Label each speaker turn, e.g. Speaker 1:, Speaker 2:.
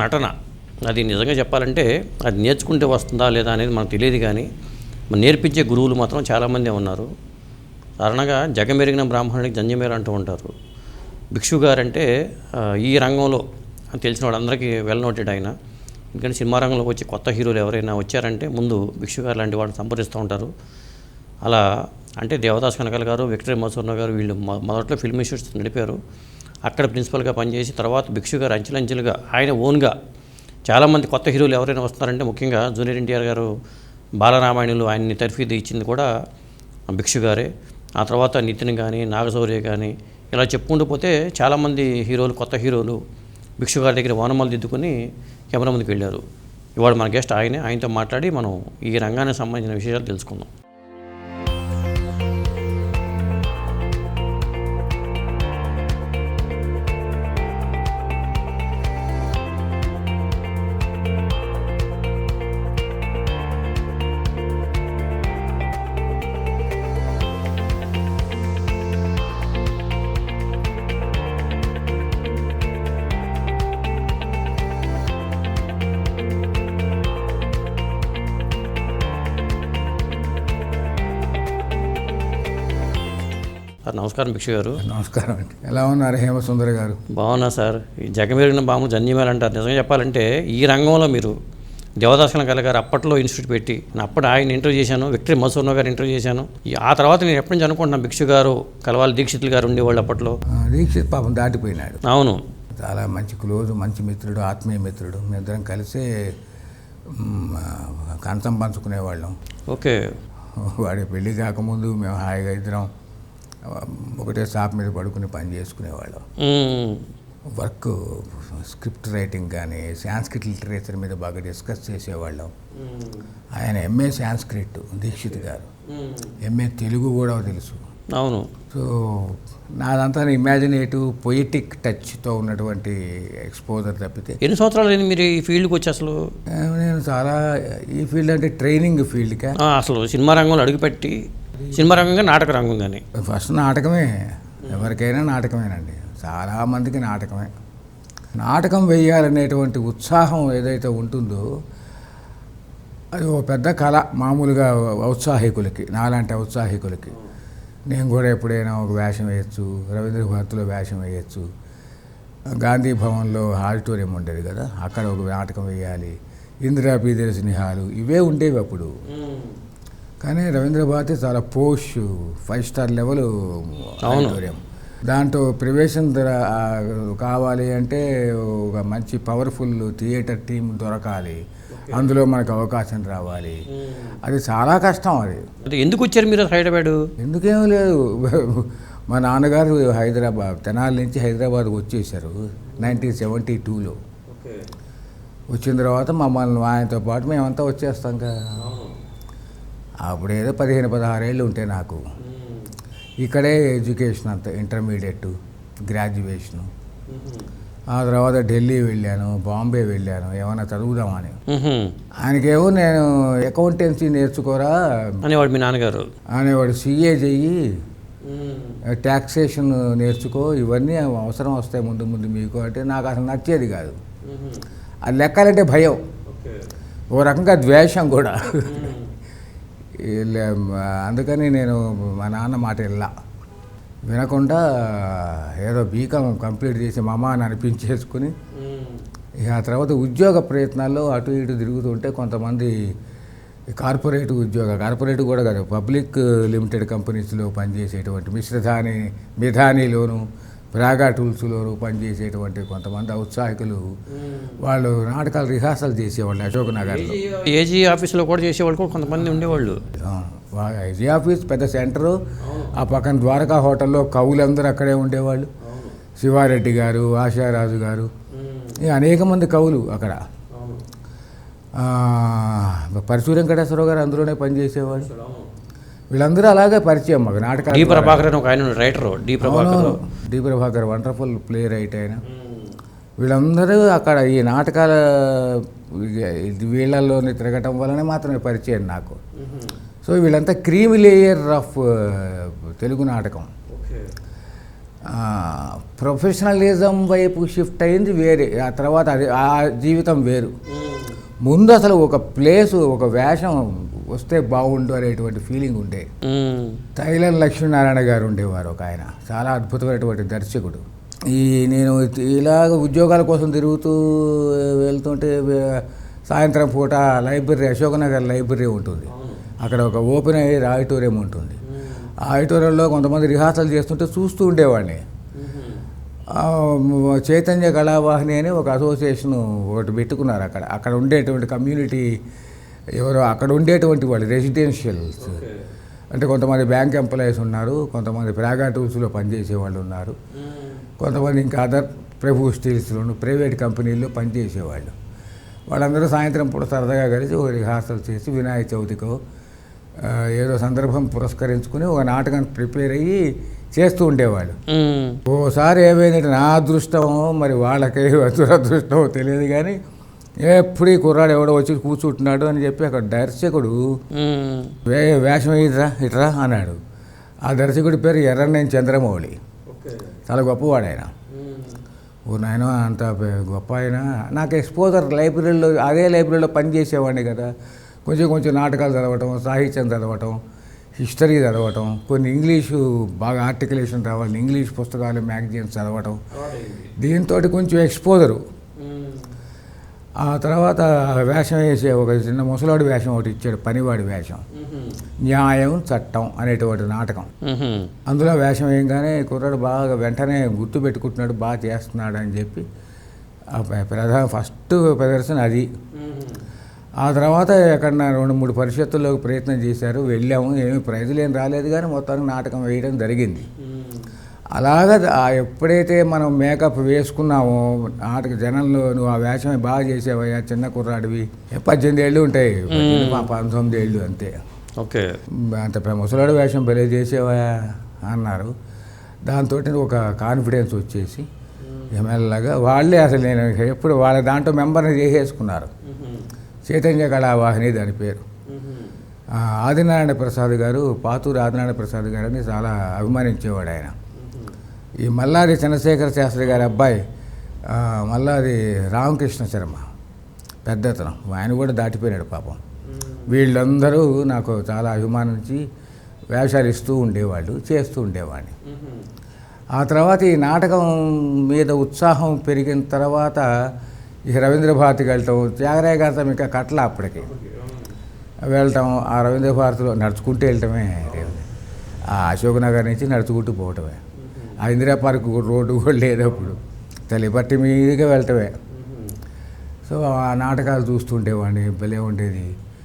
Speaker 1: నటన. అది నిజంగా చెప్పాలంటే అది నేర్చుకుంటే వస్తుందా లేదా అనేది మనకు తెలియదు కానీ నేర్పించే గురువులు మాత్రం చాలామంది ఉన్నారు. కారణంగా జగమెరిగిన బ్రాహ్మణుడికి జంజమేర అంటూ ఉంటారు. భిక్షు గారంటే ఈ రంగంలో తెలిసిన వాళ్ళందరికీ వెల్ నోటెడ్ ఆయన. ఎందుకంటే సినిమా రంగంలోకి వచ్చి కొత్త హీరోలు ఎవరైనా వచ్చారంటే ముందు భిక్షు గారు లాంటి వాళ్ళని సంప్రదిస్తూ ఉంటారు. అలా అంటే దేవదాస్ కనకల్ గారు విక్టరీ మసూర్ణ గారు వీళ్ళు మొదట్లో ఫిల్మ్ ఇన్స్టిట్యూట్స్ నడిపారు. అక్కడ ప్రిన్సిపల్గా పనిచేసి తర్వాత భిక్షు గారు అంచెలంచెలుగా ఆయన ఓన్గా చాలామంది కొత్త హీరోలు ఎవరైనా వస్తున్నారంటే ముఖ్యంగా జూనియర్ ఎన్టీఆర్ గారు బాలరామాయణులు ఆయన్ని తర్ఫీదు ఇచ్చింది కూడా భిక్షు గారే. ఆ తర్వాత నితిన్ కానీ నాగశౌర్య కానీ ఇలా చెప్పుకుంటూ పోతే చాలామంది హీరోలు కొత్త హీరోలు భిక్షు గారి దగ్గర వనమలు దిద్దుకొని కెమెరా ముందుకు వెళ్ళారు. ఇవాళ మన గెస్ట్ ఆయనే. ఆయనతో మాట్లాడి మనం ఈ రంగానికి సంబంధించిన విషయాలు తెలుసుకుందాం. సార్ నమస్కారం భిక్షు గారు.
Speaker 2: నమస్కారం అండి. ఎలా ఉన్నారు హేమసుందరి గారు?
Speaker 1: బాగున్నా సార్. ఈ జగమెరిగిన బాము జన్యమేలు అంటారు నిజంగా చెప్పాలంటే ఈ రంగంలో మీరు దేవదాసన కళ గారు అప్పట్లో ఇన్స్టిట్యూట్ పెట్టి నేను అప్పుడు ఆయన ఇంటర్వ్యూ చేశాను విక్టరీ మసూర్ణ గారు ఇంటర్వ్యూ చేశాను. ఆ తర్వాత నేను ఎప్పటి నుంచి అనుకుంటున్నాను భిక్షు గారు కలవాలి దీక్షితులు గారు ఉండేవాళ్ళు అప్పట్లో?
Speaker 2: దీక్షిత్ పాపం దాటిపోయినాడు.
Speaker 1: అవును.
Speaker 2: చాలా మంచి క్లోజ్ మంచి మిత్రుడు ఆత్మీయ మిత్రుడు. మేమిద్దరం కలిసే కంచం పంచుకునేవాళ్ళం.
Speaker 1: ఓకే.
Speaker 2: వాడి పెళ్ళి కాకముందు మేము హాయిగా ఇద్దరం ఒకటే షాప్ మీద పడుకుని పని చేసుకునేవాళ్ళం. వర్క్ స్క్రిప్ట్ రైటింగ్ కానీ సాంస్క్రిట్ లిటరేచర్ మీద బాగా డిస్కస్ చేసేవాళ్ళం. ఆయన ఎంఏ సాంస్క్రిట్ దీక్షిత్ గారు. ఎంఏ తెలుగు కూడా తెలుసు.
Speaker 1: అవును.
Speaker 2: సో నాదంతా ఇమాజినేటివ్ పొయిటిక్ టచ్తో ఉన్నటువంటి ఎక్స్పోజర్ తప్పితే
Speaker 1: ఎన్ని సంవత్సరాలు మీరు ఈ ఫీల్డ్కి వచ్చి అసలు?
Speaker 2: నేను చాలా ఈ ఫీల్డ్ అంటే ట్రైనింగ్ ఫీల్డ్గా
Speaker 1: ఆ, అసలు సినిమా రంగంలో అడుగుపెట్టి సినిమా రంగంగా నాటక రంగం కానీ
Speaker 2: ఫస్ట్ నాటకమే. ఎవరికైనా నాటకమేనండి. చాలామందికి నాటకమే. నాటకం వేయాలనేటువంటి ఉత్సాహం ఏదైతే ఉంటుందో అది ఓ పెద్ద కళ మామూలుగా ఔత్సాహికులకి నాలాంటి ఔత్సాహికులకి. నేను కూడా ఎప్పుడైనా ఒక వేషం వేయచ్చు రవీంద్ర భారతిలో వేషం వేయచ్చు. గాంధీ భవన్లో ఆడిటోరియం ఉండేది కదా అక్కడ ఒక నాటకం వేయాలి. ఇందిరా పీదర్శిని హాలు ఇవే ఉండేవి అప్పుడు. కానీ రవీంద్ర భారతి చాలా posh five star level auditorium. దాంట్లో ప్రవేశం ఆ, కావాలి అంటే ఒక మంచి పవర్ఫుల్ థియేటర్ టీం దొరకాలి. అందులో మనకు అవకాశం రావాలి. అది చాలా కష్టం అది.
Speaker 1: ఎందుకు వచ్చారు మీరు హైదరాబాద్?
Speaker 2: ఎందుకేం లేదు. మా నాన్నగారు హైదరాబాద్ తెనాలి నుంచి హైదరాబాద్ వచ్చేసారు నైన్టీన్ సెవెంటీ టూలో వచ్చిన తర్వాత మమ్మల్ని ఆయనతో పాటు మేమంతా వచ్చేస్తాం కదా. అప్పుడు ఏదో పదిహేను పదహారేళ్ళు ఉంటే నాకు. ఇక్కడే ఎడ్యుకేషన్ అంతా ఇంటర్మీడియట్ గ్రాడ్యుయేషను. ఆ తర్వాత ఢిల్లీ వెళ్ళాను బాంబే వెళ్ళాను ఏమైనా చదువుదామని. ఆయనకేమో నేను అకౌంటెన్సీ నేర్చుకోరా
Speaker 1: అనేవాడు మీ నాన్నగారు.
Speaker 2: అనేవాడు సీఏ చెయ్యి. ట్యాక్సేషన్ నేర్చుకో ఇవన్నీ అవసరం వస్తాయి ముందు ముందు మీకు అంటే నాకు అసలు నచ్చేది కాదు. అది లెక్కాలంటే భయం. ఓ రకంగా ద్వేషం కూడా. అందుకని నేను మా నాన్న మాట వెళ్ళా వినకుండా ఏదో బీకాం కంప్లీట్ చేసి మా అమ్మ అని అనిపించేసుకుని ఆ తర్వాత ఉద్యోగ ప్రయత్నాల్లో అటు ఇటు తిరుగుతుంటే కొంతమంది కార్పొరేట్ ఉద్యోగ కార్పొరేట్ కూడా కాదు పబ్లిక్ లిమిటెడ్ కంపెనీస్లో పనిచేసేటువంటి మిశ్రధాని మిధానిలోను ప్రాగా టూల్స్లోను పనిచేసేటువంటి కొంతమంది ఔత్సాహికులు వాళ్ళు నాటకాలు రిహార్సల్ చేసేవాళ్ళు అశోక్ నగర్లో.
Speaker 1: ఏజీ ఆఫీస్లో కూడా చేసేవాళ్ళు కూడా కొంతమంది ఉండేవాళ్ళు.
Speaker 2: ఐజీ ఆఫీస్ పెద్ద సెంటరు ఆ పక్కన ద్వారకా హోటల్లో కవులందరూ అక్కడే ఉండేవాళ్ళు. శివారెడ్డి గారు ఆశారాజు గారు అనేక మంది కవులు అక్కడ. పరశు వెంకటేశ్వరరావు గారు అందులోనే పనిచేసేవాడు వీళ్ళందరూ అలాగే పరిచయం మాకు
Speaker 1: డి
Speaker 2: నాటకాలు
Speaker 1: ప్రభాకర్ అని ఒక ఆయన writer D Prabhakar
Speaker 2: D Prabhakar wonderful playwright ఆయన. వీళ్ళందరూ అక్కడ ఈ నాటకాల వీళ్ళల్లోనే తిరగటం వల్లనే మాత్రమే పరిచయం నాకు. సో వీళ్ళంతా క్రీమ్ లేయర్ ఆఫ్ తెలుగు నాటకం. ప్రొఫెషనలిజం వైపు షిఫ్ట్ అయింది వేరే. ఆ తర్వాత అది ఆ జీవితం వేరు. ముందు అసలు ఒక ప్లేసు ఒక వేషం వస్తే బాగుండు అనేటువంటి ఫీలింగ్ ఉండే. తైలం లక్ష్మీనారాయణ గారు ఉండేవారు ఒక ఆయన. చాలా అద్భుతమైనటువంటి దర్శకుడు. ఈ నేను ఇలాగ ఉద్యోగాల కోసం తిరుగుతూ వెళ్తుంటే సాయంత్రం పూట లైబ్రరీ అశోకనగర్ లైబ్రరీ ఉంటుంది. అక్కడ ఒక ఓపెన్ ఎయిర్ ఆడిటోరియం ఉంటుంది. ఆడిటోరియంలో కొంతమంది రిహార్సల్ చేస్తుంటే చూస్తూ ఉండేవాడిని. చైతన్య కళావాహిని అని ఒక అసోసియేషన్ ఒకటి పెట్టుకున్నారు అక్కడ. అక్కడ ఉండేటువంటి కమ్యూనిటీ ఎవరో అక్కడ ఉండేటువంటి వాళ్ళు రెసిడెన్షియల్స్. అంటే కొంతమంది బ్యాంక్ ఎంప్లాయీస్ ఉన్నారు కొంతమంది ప్రాగా టూల్స్లో పనిచేసే వాళ్ళు ఉన్నారు కొంతమంది ఇంకా అదర్ ప్రభు స్టీల్స్లోను ప్రైవేట్ కంపెనీల్లో పనిచేసేవాళ్ళు వాళ్ళందరూ సాయంత్రం పూట సరదాగా కలిసి ఒక రిహార్సల్ చేసి వినాయక చవితికో ఏదో సందర్భం పురస్కరించుకుని ఒక నాటకం ప్రిపేర్ అయ్యి చేస్తూ ఉండేవాళ్ళు. ఓసారి ఏమైందంటే నా అదృష్టమో మరి వాళ్ళకి దురదృష్టమో తెలియదు కానీ ఎప్పుడు ఈ కుర్రాడు ఎవడో వచ్చి కూర్చుంటున్నాడు అని చెప్పి అక్కడ దర్శకుడు. వే వేషం ఇట్రా ఇట్రా అన్నాడు. ఆ దర్శకుడి పేరు ఎర్రనేని చంద్రమౌళి. చాలా గొప్పవాడు ఆయన. ఓ నాయన అంత గొప్ప ఆయన. నాకు ఎక్స్పోజర్ లైబ్రరీలో అదే లైబ్రరీలో పనిచేసేవాడిని కదా. కొంచెం కొంచెం నాటకాలు చదవటం సాహిత్యం చదవటం హిస్టరీ చదవటం కొన్ని ఇంగ్లీషు బాగా ఆర్టికులేషన్ రావాలి ఇంగ్లీష్ పుస్తకాలు మ్యాగజైన్స్ చదవటం. దీంతో కొంచెం ఎక్స్పోజరు. ఆ తర్వాత వేషం వేసే ఒక చిన్న ముసలాడు వేషం ఒకటి ఇచ్చాడు పనివాడి వేషం. న్యాయం చట్టం అనేటువంటి నాటకం. అందులో వేషం వేయగానే కుర్రాడు బాగా వెంటనే గుర్తు పెట్టుకుంటున్నాడు బాగా చేస్తున్నాడు అని చెప్పి ప్రధాన ఫస్ట్ ప్రదర్శన అది. ఆ తర్వాత ఎక్కడన్నా రెండు మూడు పరిషత్తుల్లోకి ప్రయత్నం చేశారు వెళ్ళాము ఏమి ప్రైజులు ఏం రాలేదు కానీ మొత్తానికి నాటకం వేయడం జరిగింది. అలాగా ఎప్పుడైతే మనం మేకప్ వేసుకున్నామో నాటక జనంలో నువ్వు ఆ వేషం బాగా చేసావయ్యా చిన్న కుర్రాడివి. పద్దెనిమిది ఏళ్ళు ఉంటాయి. పంతొమ్మిది ఏళ్ళు అంతే.
Speaker 1: ఓకే.
Speaker 2: అంత ముసలాడు వేషం భలే చేసేవా అన్నారు. దాంతో ఒక కాన్ఫిడెన్స్ వచ్చేసి ఎమ్మెల్యేగా వాళ్ళే అసలు నేను ఎప్పుడు వాళ్ళ దాంట్లో మెంబర్ని చేసేసుకున్నారు. చైతన్య కళావాహిని దాని పేరు. ఆదినారాయణ ప్రసాద్ గారు పాతూరు ఆదినారాయణ ప్రసాద్ గారిని చాలా అభిమానించేవాడు ఆయన. ఈ మల్లాది చంద్రశేఖర శాస్త్రి గారి అబ్బాయి ఆ, మల్లాది రామకృష్ణ శర్మ పెద్దతనం. ఆయన కూడా దాటిపోయినాడు పాపం. వీళ్ళందరూ నాకు చాలా అభిమానించి వేషాలు ఇస్తూ ఉండేవాళ్ళు చేస్తూ ఉండేవాడిని. ఆ తర్వాత ఈ నాటకం మీద ఉత్సాహం పెరిగిన తర్వాత ఈ రవీంద్ర భారతికి వెళ్ళటం త్యాగరాయ గారితో ఇంకా కట్ల అప్పటికి. వెళ్ళటం ఆ రవీంద్ర భారతిలో నడుచుకుంటూ వెళ్ళటమే ఆ అశోక్ నగర్ నుంచి నడుచుకుంటూ పోవటమే. ఆ ఇందిరా పార్క్ రోడ్డు కూడా లేదప్పుడు. అప్పుడు మీదుగా వెళ్ళటమే సో ఆ నాటకాలు చూస్తుండేవాడిని భలే ఉండేది.